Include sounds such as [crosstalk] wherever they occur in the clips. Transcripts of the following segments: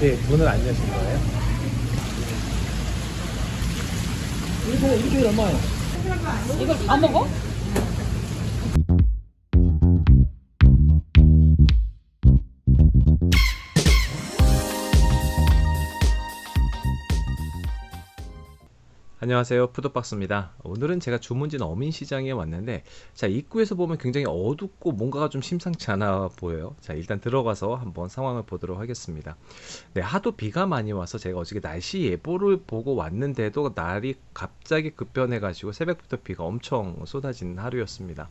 네, 문을 안 여신 거예요? 이거 일주일 얼마예요? 이걸 다 먹어? 안녕하세요. 푸드박스입니다. 오늘은 제가 주문진 어민시장에 왔는데 자 입구에서 보면 굉장히 어둡고 뭔가가 좀 심상치 않아 보여요. 자 일단 들어가서 한번 상황을 보도록 하겠습니다. 네 하도 비가 많이 와서 제가 어저께 날씨 예보를 보고 왔는데도 날이 갑자기 급변해 가지고 새벽부터 비가 엄청 쏟아진 하루였습니다.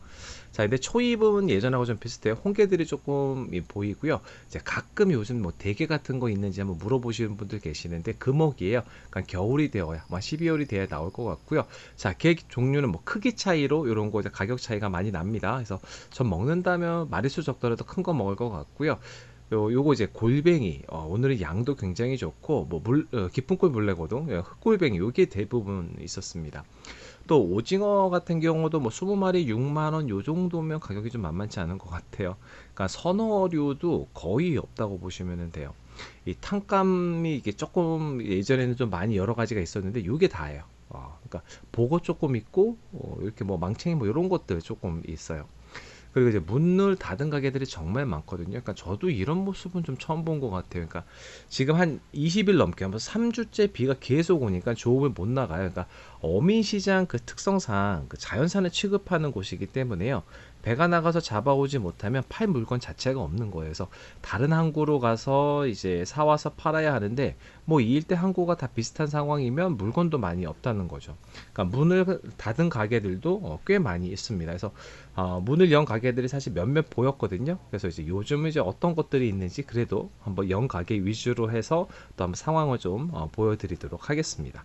자 근데 초입은 예전하고 좀 비슷해요. 홍게들이 조금 이 보이고요. 이제 가끔 요즘 뭐 대게 같은 거 있는지 한번 물어보시는 분들 계시는데 금옥이에요. 그러니까 겨울이 되어야 아마 12월이 돼야 나올 것 같고요. 자 계획 종류는 뭐 크기 차이로 이런 거 이제 가격 차이가 많이 납니다. 그래서 전 먹는다면 마리수 적더라도 큰 거 먹을 것 같고요. 요, 요거 이제 골뱅이. 어, 오늘은 양도 굉장히 좋고 뭐 물 어, 깊은골 물레고동. 예, 흑골뱅이. 요게 대부분 있었습니다. 또 오징어 같은 경우도 뭐 20마리 6만 원 요 정도면 가격이 좀 만만치 않은 것 같아요. 그러니까 선어류도 거의 없다고 보시면 돼요. 이 탕감이 이게 조금 예전에는 좀 많이 여러 가지가 있었는데 요게 다예요. 어, 그러니까 보고 조금 있고 어, 이렇게 뭐 망챙이 뭐 이런 것들 조금 있어요 그리고 이제 문을 닫은 가게들이 정말 많거든요. 그러니까 저도 이런 모습은 좀 처음 본 것 같아요. 그러니까 지금 한 20일 넘게 한번 3주째 비가 계속 오니까 조업을 못 나가요. 그러니까 어민시장 그 특성상 그 자연산을 취급하는 곳이기 때문에요. 배가 나가서 잡아오지 못하면 팔 물건 자체가 없는 거예요. 그래서 다른 항구로 가서 이제 사와서 팔아야 하는데 뭐 이 일대 항구가 다 비슷한 상황이면 물건도 많이 없다는 거죠. 그러니까 문을 닫은 가게들도 어, 꽤 많이 있습니다. 그래서 어, 문을 연 가게들이 사실 몇몇 보였거든요. 그래서 이제 요즘은 이제 어떤 것들이 있는지 그래도 한번 연 가게 위주로 해서 또 한번 상황을 좀 어, 보여드리도록 하겠습니다.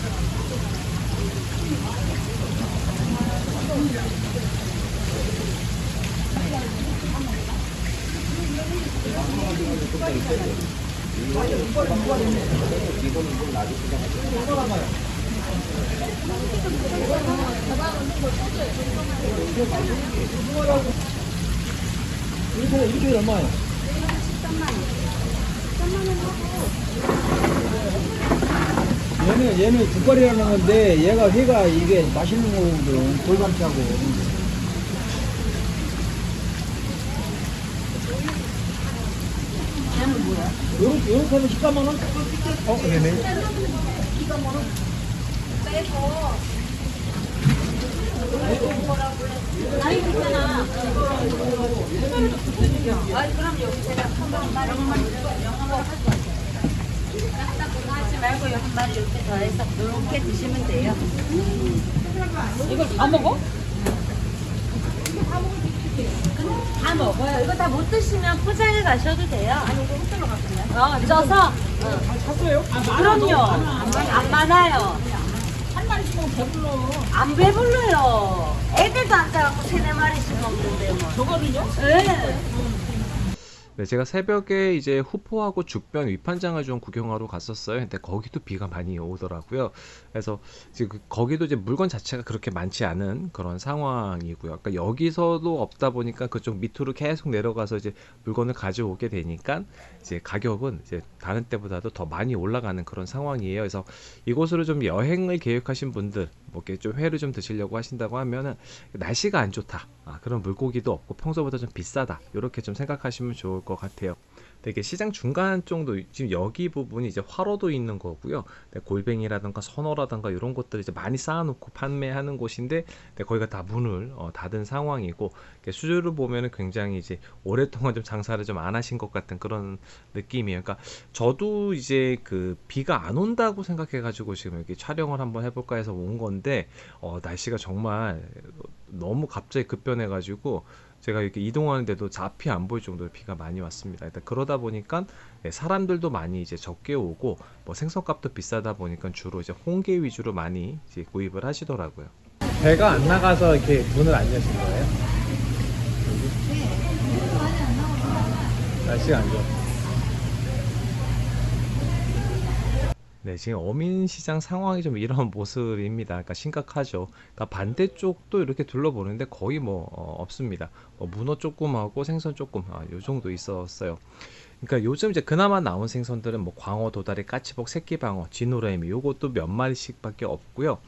이거 일주일 얼마예요? 얘는 국거리라는 건데 얘가 회가 이게 맛있는 거거든 돌감자고 얘는 뭐야? 요렇게 요렇게 하면 14만 원? 어, 네네. 아니 있잖아. 아니 그럼요. 제가 한번 말 영어 하지 말고 한 마리 이렇게 더해서 이렇게 드시면 돼요. 이걸 다 먹어? 다 먹어 요. 이거 다 못 드시면 포장해 가셔도 돼요. 아니 이거 호텔로 갔어요. 어, 쪄서. 샀어요? 그럼요. 안 많아요. 한 마리씩 먹으면 배불러. 안 배불러요. 애들도 안 짜갖고 세네 마리씩 먹는데 뭐. 저거는요? 예. 네, 제가 새벽에 이제 후포하고 죽변 위판장을 좀 구경하러 갔었어요. 근데 거기도 비가 많이 오더라고요. 그래서 지금 그- 거기도 이제 물건 자체가 그렇게 많지 않은 그런 상황이고요. 그러니까 여기서도 없다 보니까 그쪽 밑으로 계속 내려가서 이제 물건을 가져오게 되니까 이제 가격은 이제 다른 때보다도 더 많이 올라가는 그런 상황이에요. 그래서 이곳으로 좀 여행을 계획하신 분들, 뭐 이렇게 좀 회를 좀 드시려고 하신다고 하면은 날씨가 안 좋다. 아, 그런 물고기도 없고 평소보다 좀 비싸다. 이렇게 좀 생각하시면 좋을 것 같아요. 되게 시장 중간 정도 지금 여기 부분이 이제 화로도 있는 거고요. 네, 골뱅이라든가 선어라든가 이런 것들 이제 많이 쌓아놓고 판매하는 곳인데 네, 거기가 다 문을 어, 닫은 상황이고 수주를 보면은 굉장히 이제 오랫동안 좀 장사를 좀 안 하신 것 같은 그런 느낌이에요. 그러니까 저도 이제 그 비가 안 온다고 생각해가지고 지금 여기 촬영을 한번 해볼까 해서 온 건데 어, 날씨가 정말 너무 갑자기 급변해가지고 제가 이렇게 이동하는데도 앞이 안 보일 정도로 비가 많이 왔습니다. 일단 그러다 보니까 네, 사람들도 많이 이제 적게 오고 뭐 생선값도 비싸다 보니까 주로 이제 홍게 위주로 많이 이제 구입을 하시더라고요. 배가 안 나가서 이렇게 문을 안 여신 거예요? 날씨가 안 좋아. 네, 지금 어민시장 상황이 좀 이런 [laughs] 모습입니다. 그러니까 심각하죠. 그러니까 반대쪽도 이렇게 둘러보는데 거의 뭐 어, 없습니다. 뭐 문어 조금하고 생선 조금, 아, 요 정도 있었어요. 그러니까 요즘 이제 그나마 나온 생선들은 뭐 광어, 도다리, 까치복, 새끼방어, 진우라미 요것도 몇 마리씩밖에 없고요.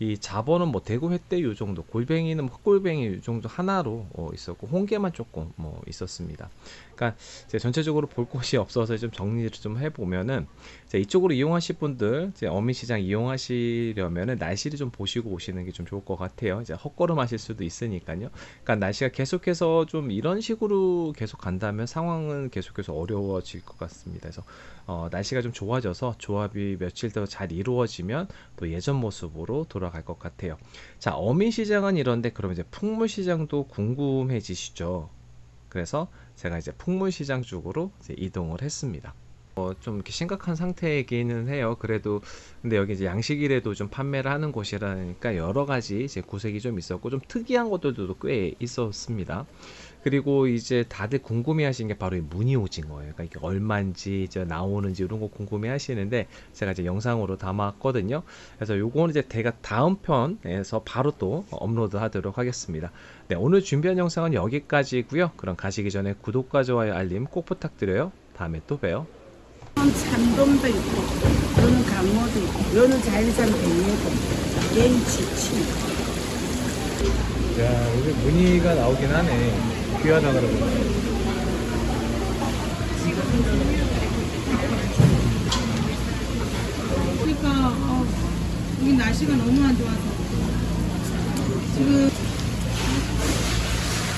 이 잡어는 뭐 대구 횟대 요 정도, 골뱅이는 뭐 흑골뱅이 요 정도 하나로 어, 있었고 홍게만 조금 뭐 있었습니다. 그러니까 이제 전체적으로 볼 곳이 없어서 좀 정리를 좀 해보면은 자, 이쪽으로 이용하실 분들 이제 어민시장 이용하시려면은 날씨를 좀 보시고 오시는 게 좀 좋을 것 같아요. 이제 헛걸음 하실 수도 있으니까요. 그러니까 날씨가 계속해서 좀 이런 식으로 계속 간다면 상황은 계속해서 어려워질 것 같습니다. 그래서 어, 날씨가 좀 좋아져서 조합이 며칠 더 잘 이루어지면 또 예전 모습으로 돌아 갈 것 같아요. 자, 어민시장은 이런데 그럼 이제 풍물시장도 궁금해지시죠? 그래서 제가 이제 풍물시장 쪽으로 이제 이동을 했습니다. 어, 좀 이렇게 심각한 상태이기는 해요. 그래도 근데 여기 이제 양식이라도 좀 판매를 하는 곳이라니까 여러 가지 이제 구색이 좀 있었고 좀 특이한 것들도 꽤 있었습니다. 그리고 이제 다들 궁금해 하시는 게 바로 이 무늬 오징어예요. 그러니까 이게 얼마인지 이제 나오는지 이런 거 궁금해 하시는데 제가 이제 영상으로 담았거든요. 그래서 요거는 이제 제가 다음 편에서 바로 또 업로드 하도록 하겠습니다. 네, 오늘 준비한 영상은 여기까지고요. 그럼 가시기 전에 구독과 좋아요, 알림 꼭 부탁드려요. 다음에 또 봬요. 참돔도 있고, 이거는 강어도 있고, 이거는 자연산 백예돔, 갱치치. 자, 여기 무늬가 나오긴 하네. 귀하다 그러고. 그러니까 어, 여기 날씨가 너무 안 좋아서 지금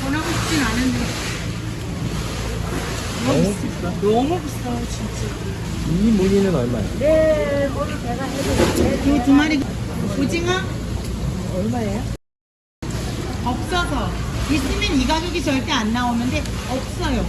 전하고 싶진 않은데 너무 비싸. 너무 비싸 진짜. 이 무늬는 얼마야? 이두 마리 오징어 얼마예요? 없어서 있으면 이 가격이 절대 안 나오는데 없어요.